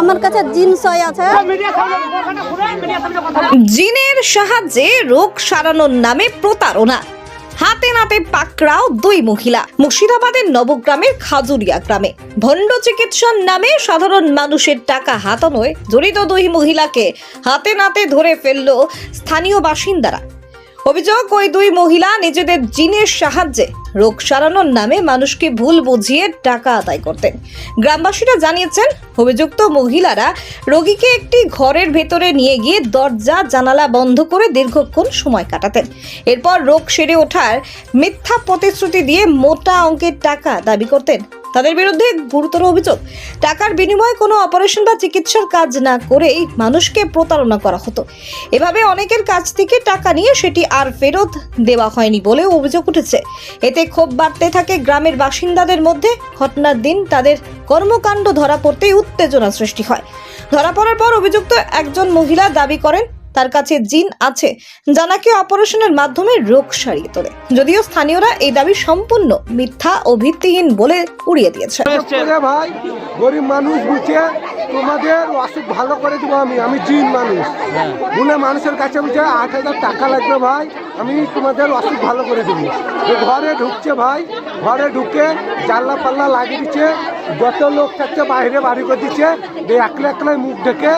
আমার কাছে জিনের সাহায্যে রোগ সারানোর নামে প্রতারণা। হাতে নাতে পাকড়াও দুই মহিলা, মুর্শিদাবাদের নবগ্রামের খাজুরিয়া গ্রামে। ভণ্ড চিকিৎসার নামে সাধারণ মানুষের টাকা হাতানোয় জড়িত দুই মহিলাকে হাতে নাতে ধরে ফেলল স্থানীয় বাসিন্দারা। অভিযোগ, ওই দুই মহিলা নিজেদের জিনের সাহায্যে রোগ সারানোর নামে মানুষকে ভুল বুঝিয়ে টাকা আদায় করতেন। গ্রামবাসীরা জানিয়েছেন, অভিযুক্ত মহিলারা রোগীকে একটি ঘরের ভেতরে নিয়ে গিয়ে দরজা, জানালা বন্ধ করে দীর্ঘক্ষণ সময় কাটাতেন। এরপর রোগ সেরে ওঠার মিথ্যা প্রতিশ্রুতি দিয়ে মোটা অঙ্কের টাকা দাবি করতেন তাদের বিরুদ্ধে গুরুতর অভিযোগ। টাকার বিনিময়ে কোনো অপারেশন বা চিকিৎসার কাজ না করেই মানুষকে প্রতারণা করা হতো। এভাবে অনেকের কাছ থেকে টাকা নিয়ে সেটি আর ফেরত দেওয়া হয়নি বলে অভিযোগ উঠেছে। এতে ক্ষোভ বাড়তে থাকে গ্রামের বাসিন্দাদের মধ্যে। ঘটনার দিন তাদের কর্মকাণ্ড ধরা পড়তেই উত্তেজনা সৃষ্টি হয়। ধরা পড়ার পর অভিযুক্ত একজন মহিলা দাবি করেন তার কাছে জিন আছে যা নাকি অপারেশনের মাধ্যমে রোগ সারিয়ে তোলে। যদিও স্থানীয়রা এই দাবি সম্পূর্ণ মিথ্যা ও ভিত্তিহীন বলে উড়িয়ে দিয়েছে। ভাই গরিব মানুষ বুঝে তোমাদের অসুখ ভালো করে দেবো আমি আমি জিন মানুষ। বলে মানুষের কাছে বুঝে আট হাজার টাকা লাগবে ভাই আমি তোমাদের অসুখ ভালো করে দেবো। ঘরে ঢুকছে ভাই ঘরে ঢুকে জানলা পাল্লা লাগিয়ে দিচ্ছে যত লোক থাকছে বাইরে বাড়ি করে দিচ্ছে দিয়ে একলা একলাই মুখ ঢেকে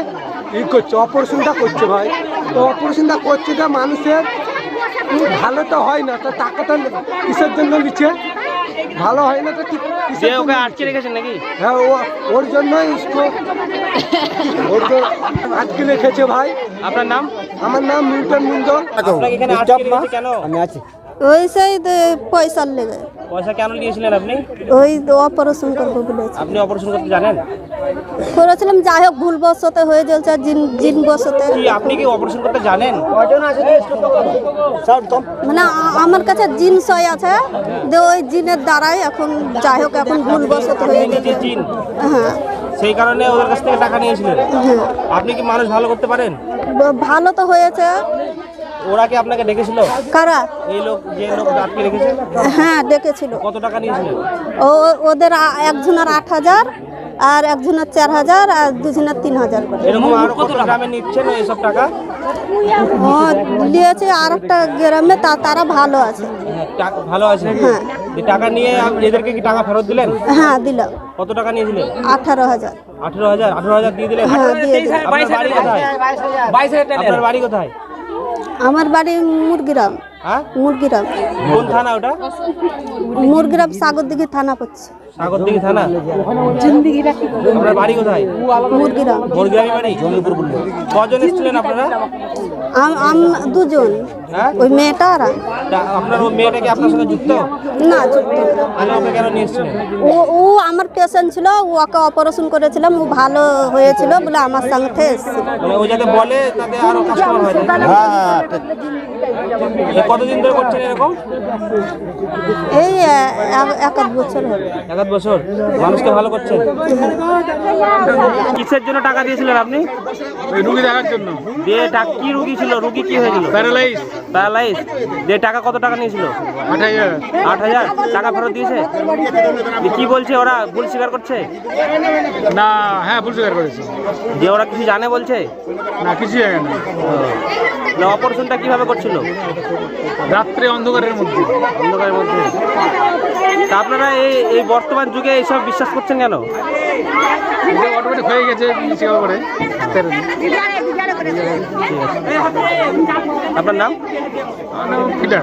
ই করছে অপারেশনটা করছে ভাই। তো অপারেশনটা করছে যে মানুষের ভালো তো হয় না তো টাকাটা কিসের জন্য নিচ্ছে? ভালো হয় না তো কি কিসের ওকে আটকে রেখেছেন নাকি? হ্যাঁ ও- ওর জন্যই। ওর জন্য আজকে লিখেছে ভাই। আপনার নাম? আমার নাম মিল্টন মুন্ডল এখানে আটকে ওই সেই পয়সার লেগে। পয়সা কেন নিয়েছিলেন আপনি? ওই অপারেশন করব বলে আপনি অপারেশন করতে জানেন? করেছিলাম যাই হোক ভুল বসতে হয়ে যাচ্ছে জিন জিন বসতে আপনি কি অপারেশন করতে জানেন? মানে আমার কাছে জিন জিন্স আছে। যে ওই জিনের দ্বারাই এখন যাই হোক এখন ভুল বসতে হয়ে গেছে। হ্যাঁ। সেই কারণে ওদের কাছ থেকে টাকা নিয়েছিলেন। হ্যাঁ। আপনি কি মানুষ ভালো করতে পারেন? ভালো তো হয়েছে। ওরা কি আপনাকে ডেকেছিল? কারা? এই লোক যে লোক আটকে রেখেছে হ্যাঁ ডেকেছিল। কত টাকা নিয়েছিলেন? ও ওদের একজনের আট হাজার আর একজনের চার হাজার আর দুজনের তিন হাজার করে। এরকম আরও কত গ্রামে নিচ্ছেন এইসব টাকা? ও নিয়েছে আর একটা গ্রামে তা তারা ভালো আছে। হ্যাঁ, টাকা ভালো আছে। হ্যাঁ। এই টাকা নিয়ে এদেরকে কি টাকা ফেরত দিলেন? হ্যাঁ দিল। কত টাকা নিয়েছিলেন আঠারো হাজার। আঠেরো হাজার? আঠেরো হাজার দিয়ে দিলেন হ্যাঁ দিয়ে দিল আপনার বাড়ি কোথায়? বাড়ি কোথায়? আমার বাড়ি মুরগিরাম। হ্যাঁ? মুরগিরাম। কোন থানা ওটা? মুরগিরাম সাগরদিঘি থানা পড়ছে। সাগরদিঘি থানা? আপনার বাড়ি কোথায়? মুরগিরাম। বরগ্রামী বাড়ি? কজন এসেছিলেন আপনারা? আম আম- দুজন। হ্যাঁ? ওই মেয়েটা আর আপনার ওই মেয়েটা কি আপনার সাথে যুক্ত? না যুক্ত ও ও আমার পেশেন্ট ছিল ওকে অপারেশন করেছিলাম ও ভালো হয়েছিল বলে আমার সঙ্গে এসেছিল মানে ও যাতে বলে তাতে আরও কাস্টমার হয়। এই কতদিন ধরে করছেন এরকম? এই এ- এক- আধ বছর হবে। এক আধ বছর। মানুষকে ভালো করছেন? কিসের জন্য টাকা দিয়েছিলেন আপনি? ওই রুগী দেখার জন্য। দিয়ে টা- কি রুগী ছিল? রুগী কি হয়েছিল প্যারালাইজ প্যারালাইজ দিয়ে টাকা কত টাকা নিয়েছিল? আট হাজার আট হাজার। টাকা ফেরত দিয়েছে? দিয়ে কি বলছে ওরা? ভুল স্বীকার করছে? না হ্যাঁ ভুল স্বীকার করেছি। যে ওরা কিছু জানে বলছে? না কিছু জানে না। অপারেশনটা কীভাবে করছিল? রাত্রে অন্ধকারের মধ্যে। অন্ধকারের মধ্যে। তা আপনারা এই এই বর্তমান যুগে এইসব বিশ্বাস করছেন কেন? অটোমেটিক হয়ে গেছে করে আপনার নাম পিটার।